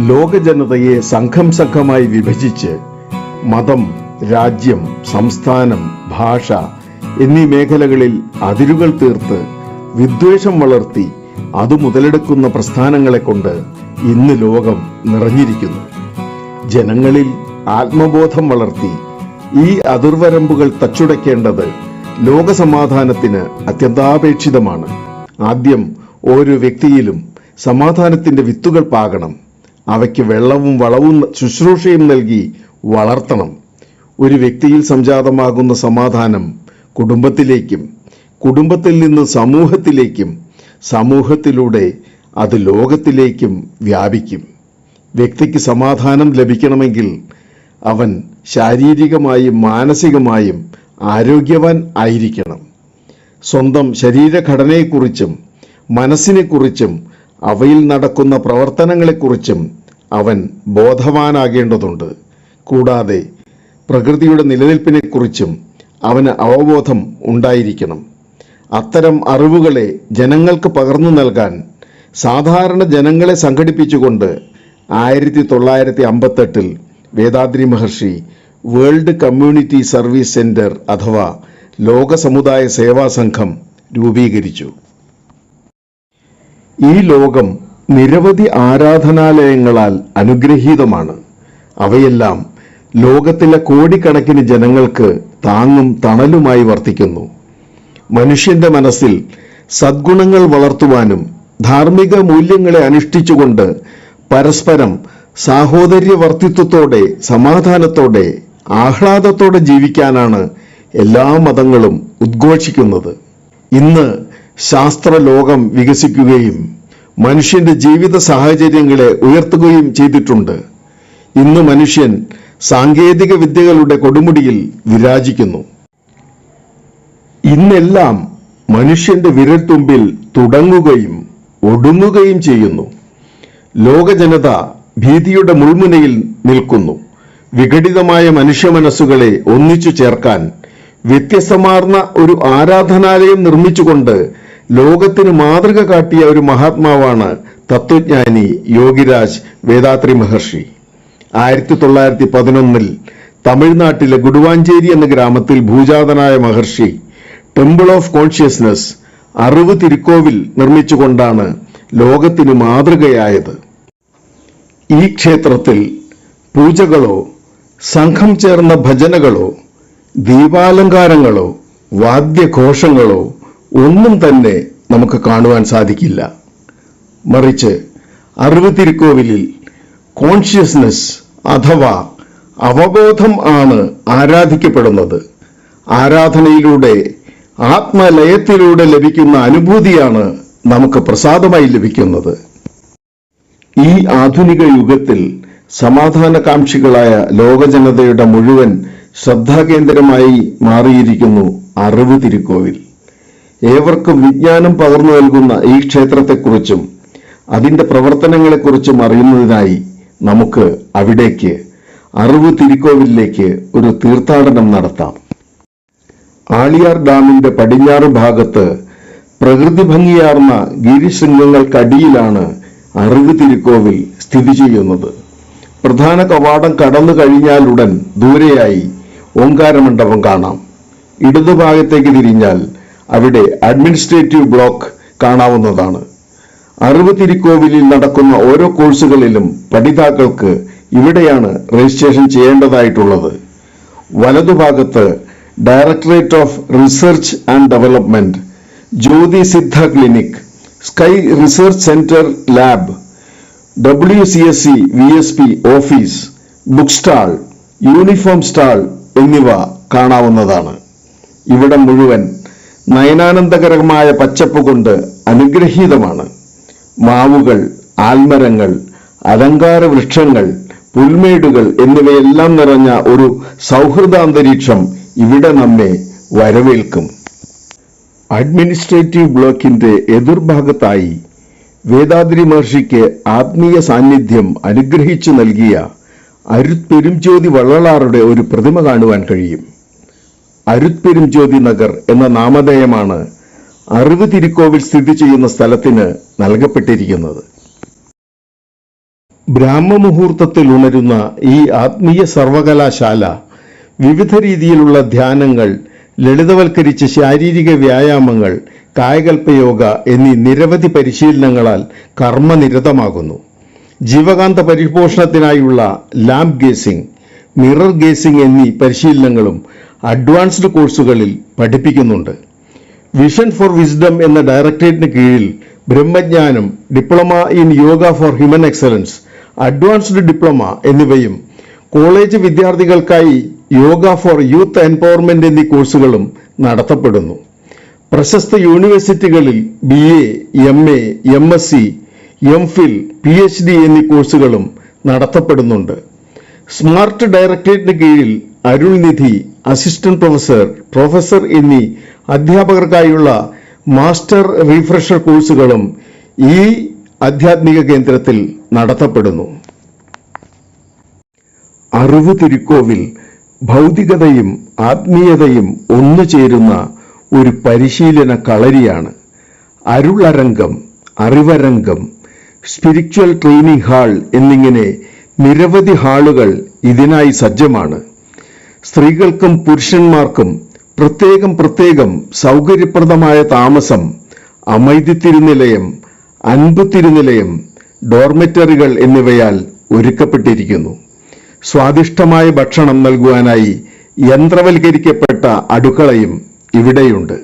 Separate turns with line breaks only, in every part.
ലോക ജനതയെ സംഘം സംഘമായി വിഭജിച്ച് മതം രാജ്യം സംസ്ഥാനം ഭാഷ എന്നീ മേഖലകളിൽ അതിരുകൾ തീർത്ത് വിദ്വേഷം വളർത്തി അത് മുതലെടുക്കുന്ന പ്രസ്ഥാനങ്ങളെ കൊണ്ട് ഇന്ന് ലോകം നിറഞ്ഞിരിക്കുന്നു. ജനങ്ങളിൽ ആത്മബോധം വളർത്തി ഈ അതിർവരമ്പുകൾ തച്ചുടയ്ക്കേണ്ടത് ലോകസമാധാനത്തിന് അത്യന്താപേക്ഷിതമാണ്. ആദ്യം ഓരോ വ്യക്തിയിലും സമാധാനത്തിന്റെ വിത്തുകൾ പാകണം. അവയ്ക്ക് വെള്ളവും വളവും ശുശ്രൂഷയും നൽകി വളർത്തണം. ഒരു വ്യക്തിയിൽ സംജാതമാകുന്ന സമാധാനം കുടുംബത്തിലേക്കും കുടുംബത്തിൽ നിന്ന് സമൂഹത്തിലേക്കും സമൂഹത്തിലൂടെ അത് ലോകത്തിലേക്കും വ്യാപിക്കും. വ്യക്തിക്ക് സമാധാനം ലഭിക്കണമെങ്കിൽ അവൻ ശാരീരികമായും മാനസികമായും ആരോഗ്യവാൻ ആയിരിക്കണം. സ്വന്തം ശരീരഘടനയെക്കുറിച്ചും മനസ്സിനെക്കുറിച്ചും അവയിൽ നടക്കുന്ന പ്രവർത്തനങ്ങളെക്കുറിച്ചും അവൻ ബോധവാനാകേണ്ടതുണ്ട്. കൂടാതെ പ്രകൃതിയുടെ നിലനിൽപ്പിനെക്കുറിച്ചും അവന് അവബോധം ഉണ്ടായിരിക്കണം. അത്തരം അറിവുകളെ ജനങ്ങൾക്ക് പകർന്നു നൽകാൻ സാധാരണ ജനങ്ങളെ സംഘടിപ്പിച്ചുകൊണ്ട് ആയിരത്തി തൊള്ളായിരത്തി അമ്പത്തെട്ടിൽ Vethathiri Maharishi world community service centre അഥവാ ലോക സമുദായ സേവാ സംഘം രൂപീകരിച്ചു. ഈ ലോകം നിരവധി ആരാധനാലയങ്ങളാൽ അനുഗ്രഹീതമാണ്. അവയെല്ലാം ലോകത്തിലെ കോടിക്കണക്കിന് ജനങ്ങൾക്ക് താങ്ങും തണലുമായി വർത്തിക്കുന്നു. മനുഷ്യന്റെ മനസ്സിൽ സദ്ഗുണങ്ങൾ വളർത്തുവാനും ധാർമ്മിക മൂല്യങ്ങളെ അനുഷ്ഠിച്ചുകൊണ്ട് പരസ്പരം സാഹോദര്യവർത്തിത്വത്തോടെ സമാധാനത്തോടെ ആഹ്ലാദത്തോടെ ജീവിക്കാനാണ് എല്ലാ മതങ്ങളും ഉദ്ഘോഷിക്കുന്നത്. ഇന്ന് ശാസ്ത്രലോകം വികസിക്കുകയും മനുഷ്യന്റെ ജീവിത സാഹചര്യങ്ങളെ ഉയർത്തുകയും ചെയ്തിട്ടുണ്ട്. ഇന്ന് മനുഷ്യൻ സാങ്കേതിക വിദ്യകളുടെ കൊടുമുടിയിൽ വിരാജിക്കുന്നു. ഇന്നെല്ലാം മനുഷ്യന്റെ വിരൽത്തുമ്പിൽ തുടങ്ങുകയും ഒടുങ്ങുകയും ചെയ്യുന്നു. ലോക ജനത ഭീതിയുടെ മുൾമുനയിൽ നിൽക്കുന്നു. വിഘടിതമായ മനുഷ്യ മനസ്സുകളെ ഒന്നിച്ചു ചേർക്കാൻ വ്യത്യസ്തമാർന്ന ഒരു ആരാധനാലയം നിർമ്മിച്ചുകൊണ്ട് ലോകത്തിന് മാതൃക കാട്ടിയ ഒരു മഹാത്മാവാണ് തത്വജ്ഞാനി യോഗിരാജ് വേദാത്രി മഹർഷി. ആയിരത്തി തൊള്ളായിരത്തി പതിനൊന്നിൽ തമിഴ്നാട്ടിലെ ഗുഡുവാഞ്ചേരി എന്ന ഗ്രാമത്തിൽ ഭൂജാതനായ Maharishi temple of consciousness Arivu Thirukovil നിർമ്മിച്ചുകൊണ്ടാണ് ലോകത്തിന് മാതൃകയായത്. ഈ ക്ഷേത്രത്തിൽ പൂജകളോ സംഘം ചേർന്ന ഭജനകളോ ദീപാലങ്കാരങ്ങളോ വാദ്യഘോഷങ്ങളോ ഒന്നും തന്നെ നമുക്ക് കാണുവാൻ സാധിക്കില്ല. മറിച്ച് അറിവ് കോൺഷ്യസ്നസ് അഥവാ അവബോധം ആണ് ആരാധിക്കപ്പെടുന്നത്. ആരാധനയിലൂടെ ആത്മലയത്തിലൂടെ ലഭിക്കുന്ന അനുഭൂതിയാണ് നമുക്ക് പ്രസാദമായി ലഭിക്കുന്നത്. ഈ ആധുനിക യുഗത്തിൽ സമാധാനകാംക്ഷികളായ ലോകജനതയുടെ മുഴുവൻ ശ്രദ്ധാകേന്ദ്രമായി മാറിയിരിക്കുന്നു അറിവ് തിരുക്കോവിൽ ഏവർക്കും വിജ്ഞാനം പകർന്നു നൽകുന്ന ഈ ക്ഷേത്രത്തെക്കുറിച്ചും അതിന്റെ പ്രവർത്തനങ്ങളെക്കുറിച്ചും അറിയുന്നതിനായി നമുക്ക് അവിടേക്ക് അറിവ് തിരുക്കോവിലേക്ക് ഒരു തീർത്ഥാടനം നടത്താം. ആളിയാർ ഡാമിന്റെ പടിഞ്ഞാറ് ഭാഗത്ത് പ്രകൃതി ഭംഗിയാർന്ന ഗിരിശൃംഗങ്ങൾക്കടിയിലാണ് അറിവ് തിരിക്കോവിൽ സ്ഥിതി ചെയ്യുന്നത്. പ്രധാന കവാടം കടന്നു കഴിഞ്ഞാലുടൻ ദൂരെയായി ഓങ്കാരമണ്ഡപം കാണാം. ഇടതുഭാഗത്തേക്ക് തിരിഞ്ഞാൽ അവിടെ അഡ്മിനിസ്ട്രേറ്റീവ് ബ്ലോക്ക് കാണാവുന്നതാണ്. അറുപത്തിരിക്കോവിലിൽ തിരുക്കോവിലിൽ നടക്കുന്ന ഓരോ കോഴ്സുകളിലും പഠിതാക്കൾക്ക് ഇവിടെയാണ് രജിസ്ട്രേഷൻ ചെയ്യേണ്ടതായിട്ടുള്ളത്. വലതുഭാഗത്ത് directorate of research and development Jyothi Siddha clinic sky research centre lab W C S C V S P office book stall uniform stall എന്നിവ കാണാവുന്നതാണ്. ഇവിടം മുഴുവൻ നയനാനന്ദകരമായ പച്ചപ്പ് കൊണ്ട് അനുഗ്രഹീതമാണ്. മാവുകൾ ആൽമരങ്ങൾ അലങ്കാര വൃക്ഷങ്ങൾ പുൽമേടുകൾ എന്നിവയെല്ലാം നിറഞ്ഞ ഒരു സൗഹൃദാന്തരീക്ഷം ഇവിടെ നമ്മെ വരവേൽക്കും. അഡ്മിനിസ്ട്രേറ്റീവ് ബ്ലോക്കിന്റെ എതിർഭാഗത്തായി വേദാദ്രി മഹർഷിക്ക് ആത്മീയ സാന്നിധ്യം അനുഗ്രഹിച്ചു നൽകിയ അരുത് പെരുംജ്യോതി വള്ളലാറുടെ ഒരു പ്രതിമ കാണുവാൻ കഴിയും. അരുത് പെരുംജ്യോതി നഗർ എന്ന നാമധേയമാണ് അറിവ് തിരുക്കോവിൽ സ്ഥിതി ചെയ്യുന്ന സ്ഥലത്തിന് നൽകപ്പെട്ടിരിക്കുന്നത്. ബ്രാഹ്മമുഹൂർത്തത്തിൽ ഉണരുന്ന ഈ ആത്മീയ സർവകലാശാല വിവിധ രീതിയിലുള്ള ധ്യാനങ്ങൾ ലളിതവൽക്കരിച്ച ശാരീരിക വ്യായാമങ്ങൾ കായകൽപ്പയോഗ എന്നീ നിരവധി പരിശീലനങ്ങളാൽ കർമ്മനിരതമാകുന്നു. ജീവകാന്ത പരിപോഷണത്തിനായുള്ള ലാംപ് ഗേസിംഗ് മിറർ ഗേസിംഗ് എന്നീ പരിശീലനങ്ങളും അഡ്വാൻസ്ഡ് കോഴ്സുകളിൽ പഠിപ്പിക്കുന്നുണ്ട്. വിഷൻ ഫോർ വിസ്ഡം എന്ന ഡയറക്ടറേറ്റിന് കീഴിൽ ബ്രഹ്മജ്ഞാനം diploma in yoga for human excellence advanced diploma എന്നിവയും കോളേജ് വിദ്യാർത്ഥികൾക്കായി യോഗ ഫോർ യൂത്ത് എംപവർമെന്റ് എന്നീ കോഴ്സുകളും നടത്തപ്പെടുന്നു. പ്രശസ്ത യൂണിവേഴ്സിറ്റികളിൽ B A M A M S C M Phil P H D എന്നീ കോഴ്സുകളും നടത്തപ്പെടുന്നുണ്ട്. സ്മാർട്ട് ഡയറക്ടറേറ്റിന് കീഴിൽ അരുൾനിധി അസിസ്റ്റന്റ് പ്രൊഫസർ പ്രൊഫസർ എന്നീ അധ്യാപകർക്കായുള്ള മാസ്റ്റർ റീഫ്രഷർ കോഴ്സുകളും ഈ ആധ്യാത്മിക കേന്ദ്രത്തിൽ നടത്തപ്പെടുന്നു. അറിവ് തിരുക്കോവിൽ ഭൗതികതയും ആത്മീയതയും ഒന്നു ചേരുന്ന ഒരു പരിശീലന കളരിയാണ്. Arularangam Arivarangam spiritual training hall എന്നിങ്ങനെ നിരവധി ഹാളുകൾ ഇതിനായി സജ്ജമാണ്. സ്ത്രീകൾക്കും പുരുഷന്മാർക്കും പ്രത്യേകം പ്രത്യേകം സൗകര്യപ്രദമായ താമസം അമൈതി തിരുനിലയം അൻപ് തിരുനിലയം ഡോർമെറ്ററികൾ എന്നിവയാൽ ഒരുക്കപ്പെട്ടിരിക്കുന്നു. സ്വാദിഷ്ടമായ ഭക്ഷണം നൽകുവാനായി യന്ത്രവൽക്കരിക്കപ്പെട്ട അടുക്കളയും ഇവിടെയുണ്ട്.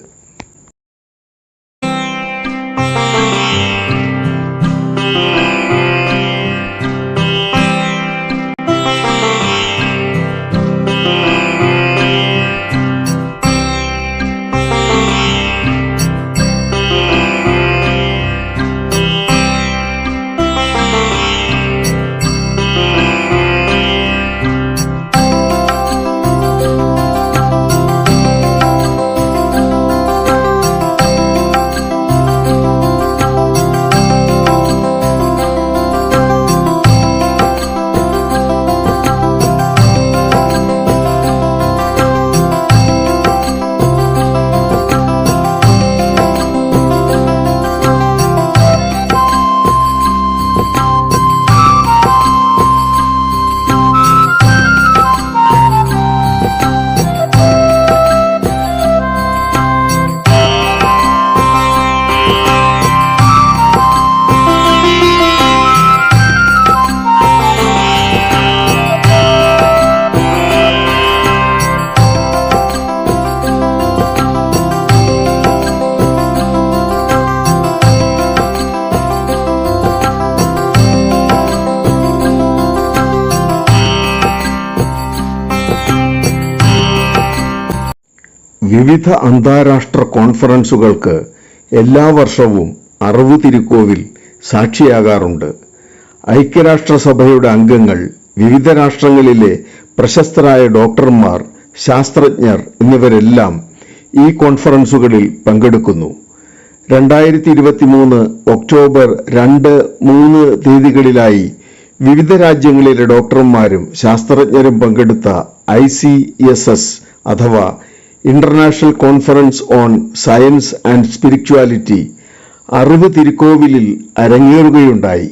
വിവിധ അന്താരാഷ്ട്ര കോൺഫറൻസുകൾക്ക് എല്ലാ വർഷവും അറിവ് തിരുക്കോവിൽ സാക്ഷിയാകാറുണ്ട്. ഐക്യരാഷ്ട്രസഭയുടെ അംഗങ്ങൾ വിവിധ രാഷ്ട്രങ്ങളിലെ പ്രശസ്തരായ ഡോക്ടർമാർ ശാസ്ത്രജ്ഞർ എന്നിവരെല്ലാം ഈ കോൺഫറൻസുകളിൽ പങ്കെടുക്കുന്നു. രണ്ടായിരത്തി ഇരുപത്തി മൂന്ന് ഒക്ടോബർ രണ്ട് മൂന്ന് തീയതികളിലായി വിവിധ രാജ്യങ്ങളിലെ ഡോക്ടർമാരും ശാസ്ത്രജ്ഞരും പങ്കെടുത്ത ഐ സി എസ് എസ് അഥവാ international conference on science and spirituality Arivu തിരുക്കോവിലിൽ അരങ്ങേറുകയുണ്ടായി.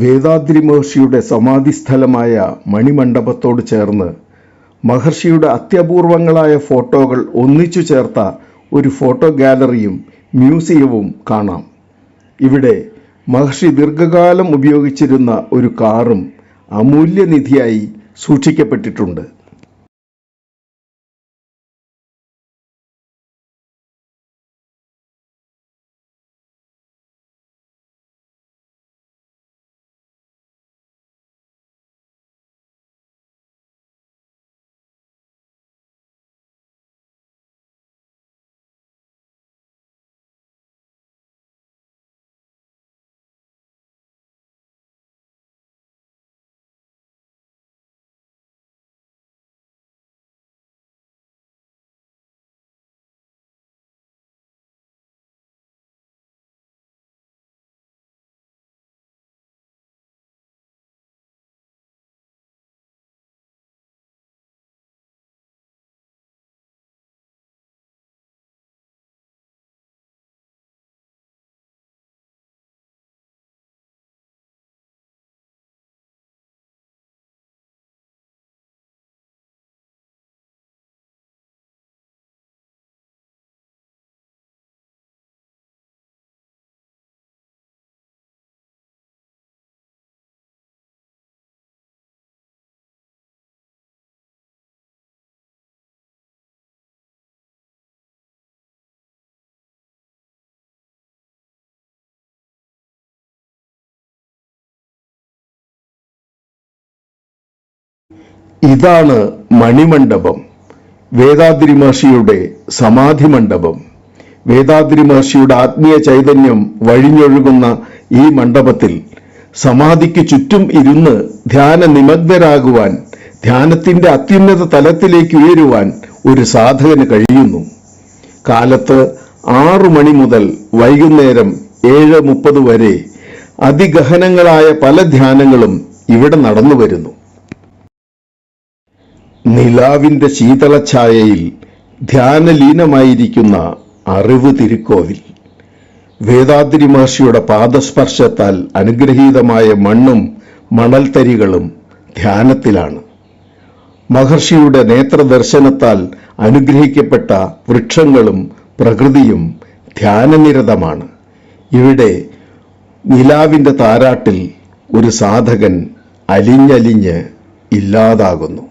വേദാദ്രി മഹർഷിയുടെ സമാധിസ്ഥലമായ മണിമണ്ഡപത്തോട് ചേർന്ന് മഹർഷിയുടെ അത്യപൂർവങ്ങളായ ഫോട്ടോകൾ ഒന്നിച്ചു ചേർത്ത ഒരു ഫോട്ടോ ഗാലറിയും മ്യൂസിയവും കാണാം. ഇവിടെ മഹർഷി ദീർഘകാലം ഉപയോഗിച്ചിരുന്ന ഒരു കാറും അമൂല്യനിധിയായി സൂക്ഷിക്കപ്പെട്ടിട്ടുണ്ട്. ഇതാണ് മണിമണ്ഡപം. വേദാദ്രി മഹർഷിയുടെ സമാധി മണ്ഡപം. വേദാദ്രി മഹർഷിയുടെ ആത്മീയ ചൈതന്യം വഴിഞ്ഞൊഴുകുന്ന ഈ മണ്ഡപത്തിൽ സമാധിക്ക് ചുറ്റും ഇരുന്ന് ധ്യാന നിമഗ്നരാകുവാൻ ധ്യാനത്തിന്റെ അത്യുന്നത തലത്തിലേക്ക് ഉയരുവാൻ ഒരു സാധകന് കഴിയുന്നു. കാലത്ത് ആറു മണി മുതൽ വൈകുന്നേരം ഏഴ് മുപ്പത് വരെ അതിഗഹനങ്ങളായ പല ധ്യാനങ്ങളും ഇവിടെ നടന്നു വരുന്നു നിലാവിന്റെ ശീതളഛായയിൽ ധ്യാനലീനമായിരിക്കുന്ന അറിവ് തിരുക്കോവിൽ. വേദാദ്രി മഹർഷിയുടെ പാദസ്പർശത്താൽ അനുഗ്രഹീതമായ മണ്ണും മണൽത്തരികളും ധ്യാനത്തിലാണ്. മഹർഷിയുടെ നേത്രദർശനത്താൽ അനുഗ്രഹിക്കപ്പെട്ട വൃക്ഷങ്ങളും പ്രകൃതിയും ധ്യാനനിരതമാണ്. ഇവിടെ നിലാവിന്റെ താരാട്ടിൽ ഒരു സാധകൻ അലിഞ്ഞലിഞ്ഞ് ഇല്ലാതാകുന്നു.